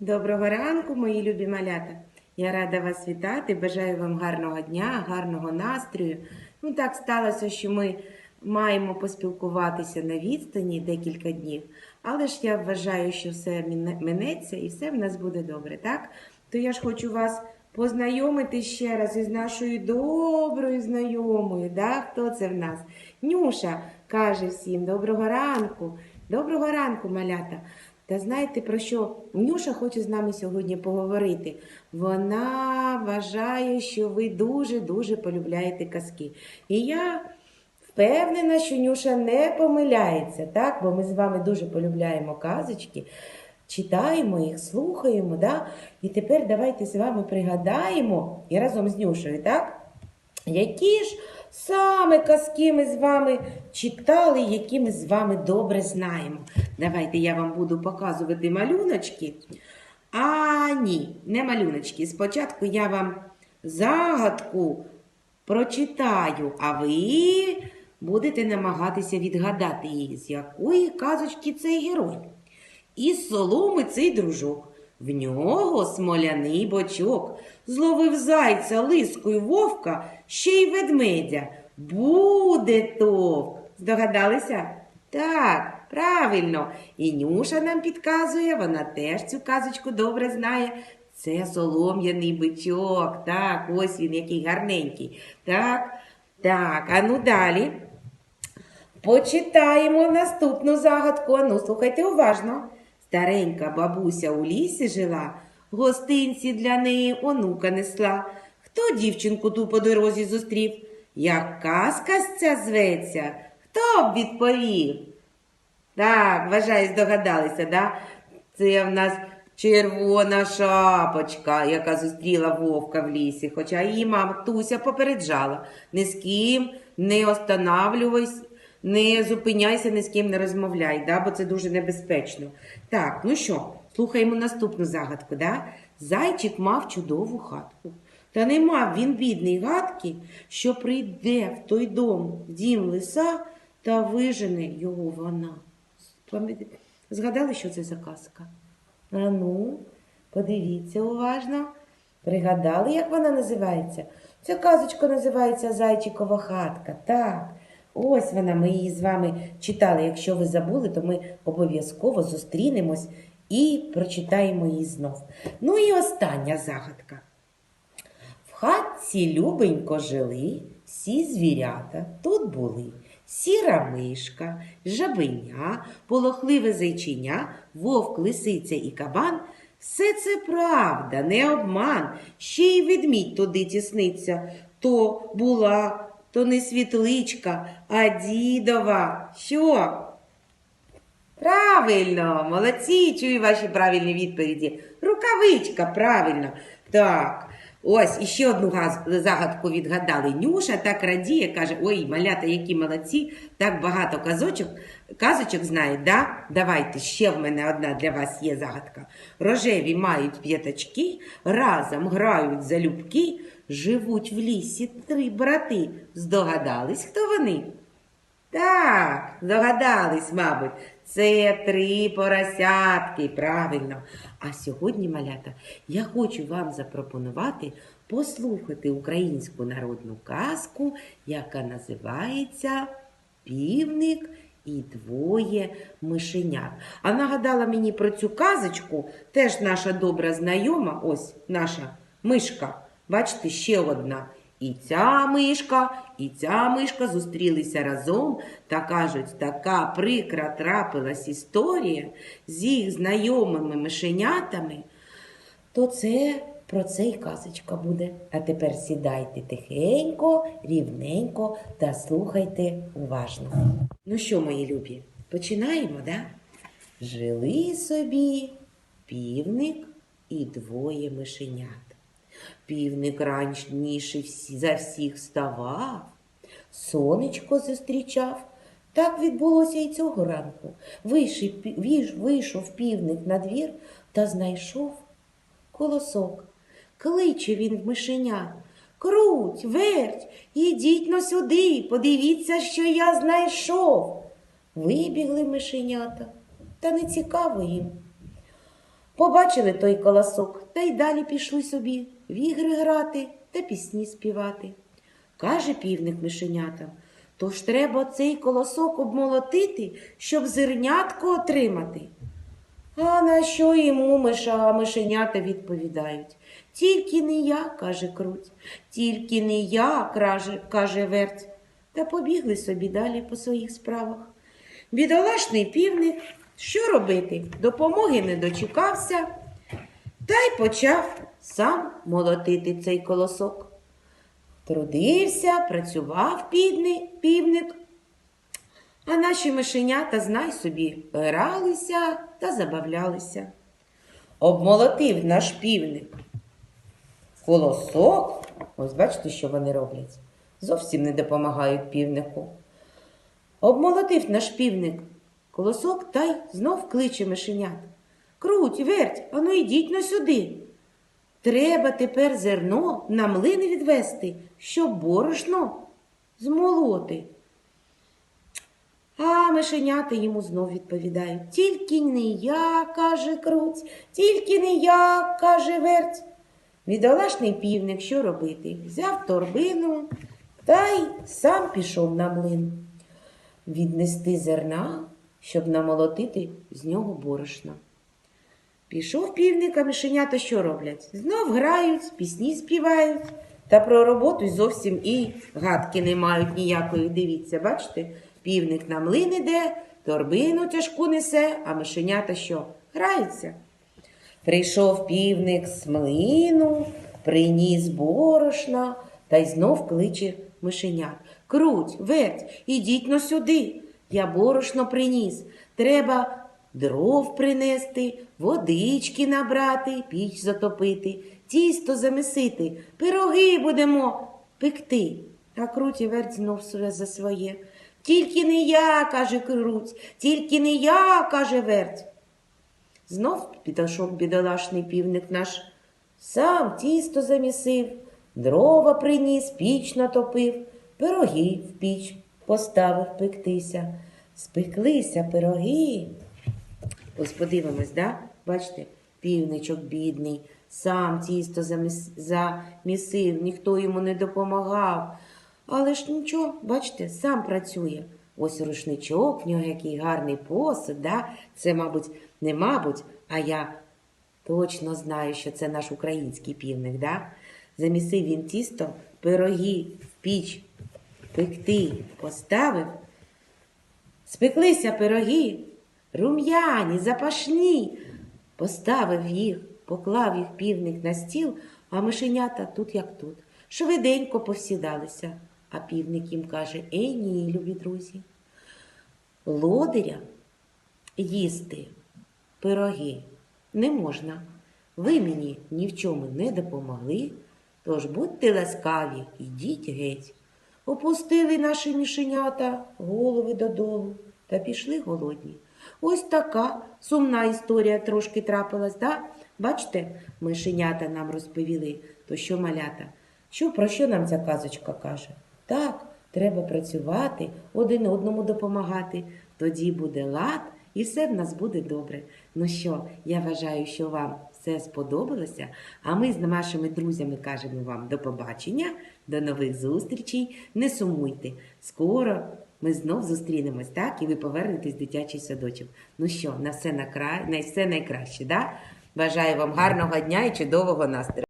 Доброго ранку, мої любі малята. Я рада вас вітати. Бажаю вам гарного дня, гарного настрою. Ну так сталося, що ми маємо поспілкуватися на відстані декілька днів, але ж я вважаю, що все минеться і все в нас буде добре, так? То я ж хочу вас познайомити ще раз із нашою доброю знайомою. Да? Хто це в нас? Нюша каже всім доброго ранку. Доброго ранку, малята. Та знаєте про що Нюша хоче з нами сьогодні поговорити? Вона вважає, що ви дуже-дуже полюбляєте казки. І я впевнена, що Нюша не помиляється, так? бо ми з вами дуже полюбляємо казочки, читаємо їх, слухаємо. Да? І тепер давайте з вами пригадаємо і разом з Нюшею, так? Які ж саме казки ми з вами читали, які ми з вами добре знаємо? Давайте я вам буду показувати малюночки. А ні, не малюночки. Спочатку я вам загадку прочитаю, а ви будете намагатися відгадати її, з якої казочки цей герой. Із соломи цей дружок. В нього смоляний бочок. Зловив зайця, лискою вовка, ще й ведмедя. Буде товк. Здогадалися? Так, правильно. І Нюша нам підказує, вона теж цю казочку добре знає. Це солом'яний бичок. Так, ось він який гарненький. Так, так, а ну далі. Почитаємо наступну загадку. Ну, слухайте уважно. Старенька бабуся у лісі жила, гостинці для неї онука несла. Хто дівчинку ту по дорозі зустрів? Як казка ця зветься? Хто б відповів? Так, вважаю, здогадалися, да? Це в нас червона шапочка, яка зустріла вовка в лісі, хоча її мама Туся попереджала. Ні з ким не останавливайся, не зупиняйся, ні з ким не розмовляй, да? бо це дуже небезпечно. Так, ну що, слухаємо наступну загадку. Да? Зайчик мав чудову хатку. Та не мав він бідний гадки, що прийде в той дом, дім лиса, та вижене його вона. Згадали, що це за казка? А ну, подивіться уважно. Пригадали, як вона називається? Ця казочка називається Зайчикова хатка. Так. Ось вона, ми її з вами читали. Якщо ви забули, то ми обов'язково зустрінемось і прочитаємо її знов. Ну і остання загадка. В хатці любенько жили всі звірята. Тут були сіра мишка, жабеня, полохливе зайчиня, вовк, лисиця і кабан. Все це правда, не обман. Ще й ведмідь туди тісниться. То була, то не світличка, а дідова. Що? Правильно, молодці, чую ваші правильні відповіді. Рукавичка, правильно. Так. Ось іще одну загадку відгадали. Нюша так радіє, каже: Ой, малята, які молодці, так багато казочок, казочок знають, да? Давайте, ще в мене одна для вас є загадка. Рожеві мають п'ятачки, разом грають залюбки, живуть в лісі три брати. Здогадались, хто вони? Так, здогадались, мабуть, це три поросятки, правильно. А сьогодні, малята, я хочу вам запропонувати послухати українську народну казку, яка називається Півник і двоє мишенят. А нагадала мені про цю казочку теж наша добра знайома, ось наша мишка. Бачите, ще одна. І ця мишка, і ця мишка зустрілися разом та кажуть, така прикра трапилась історія з їх знайомими мишенятами, то це про це й казочка буде. А тепер сідайте тихенько, рівненько та слухайте уважно. Ну що, мої любі, починаємо, да? Жили собі півник і двоє мишенят. Півник раніше за всіх вставав, сонечко зустрічав. Так відбулося і цього ранку. Вийшов, півник на двір та знайшов колосок. Кличе він в мишенят. Круть, верть, ідіть но сюди, подивіться, що я знайшов. Вибігли мишенята, та не цікаво їм. Побачили той колосок, та й далі пішли собі в ігри грати та пісні співати. Каже півник мишенятам, тож треба цей колосок обмолотити, щоб зернятко отримати. А на що йому миша, мишенята відповідають? Тільки не я, каже круть, тільки не я, каже, каже верть. Та побігли собі далі по своїх справах. Бідолашний півник, що робити? Допомоги не дочекався, та й почав сам молотити цей колосок. Трудився, працював півник, а наші мишенята, знай собі, гралися та забавлялися. Обмолотив наш півник колосок. Ось бачите, що вони роблять. Зовсім не допомагають півнику. Обмолотив наш півник колосок та й знов кличе мишенят. Круть, верть, ану йдіть на сюди. Треба тепер зерно на млини відвести, щоб борошно змолоти. А мишенята йому знов відповідають. Тільки не я, каже круть, тільки не я, каже верть. Бідолашний півник, що робити? Взяв торбину та й сам пішов на млин. Віднести зерна, щоб намолотити з нього борошна. Пішов півник, а мишенята що роблять? Знов грають, пісні співають. Та про роботу зовсім і гадки не мають ніякої. Дивіться, бачите? Півник на млин іде, торбину тяжку несе, а мишенята що? Граються. Прийшов півник з млину, приніс борошна та й знов кличе мишенят. Круть, верть, ідіть но сюди. Я борошно приніс. Треба дров принести, водички набрати, піч затопити, тісто замісити, пироги будемо пекти. А круть і верть знов за своє. Тільки не я, каже круть, тільки не я, каже верть. Знов підійшов бідолашний півник наш, сам тісто замісив, дрова приніс, піч натопив, пироги в піч поставив пектися. Спеклися пироги. Ось подивимось, да? Бачите, півничок бідний, сам тісто замісив, ніхто йому не допомагав. Але ж нічого, бачите, сам працює. Ось рушничок, в нього який гарний посуд, да? Це, мабуть, не мабуть, а я точно знаю, що це наш український півник, да? Замісив він тісто, пироги в піч пекти поставив. Спеклися пироги, рум'яні, запашні. Поставив їх, поклав їх півник на стіл, а мишенята тут як тут. Швиденько повсідалися. А півник їм каже: Ей ні, любі друзі. Лодиря їсти пироги не можна. Ви мені ні в чому не допомогли, тож будьте ласкаві, ідіть геть. Опустили наші мішенята голови додолу та пішли голодні. Ось така сумна історія трошки трапилась, да? Бачите, мишенята нам розповіли, то що малята? Що про що нам ця казочка каже? Так, треба працювати, один одному допомагати. Тоді буде лад і все в нас буде добре. Ну що, я вважаю, що вам все сподобалося. А ми з нашими друзями кажемо вам до побачення, до нових зустрічей. Не сумуйте. Скоро ми знов зустрінемось, так? І ви повернетесь в дитячий садочок. Ну що, на все, на, край, на все найкраще, да? Бажаю вам гарного дня і чудового настрою.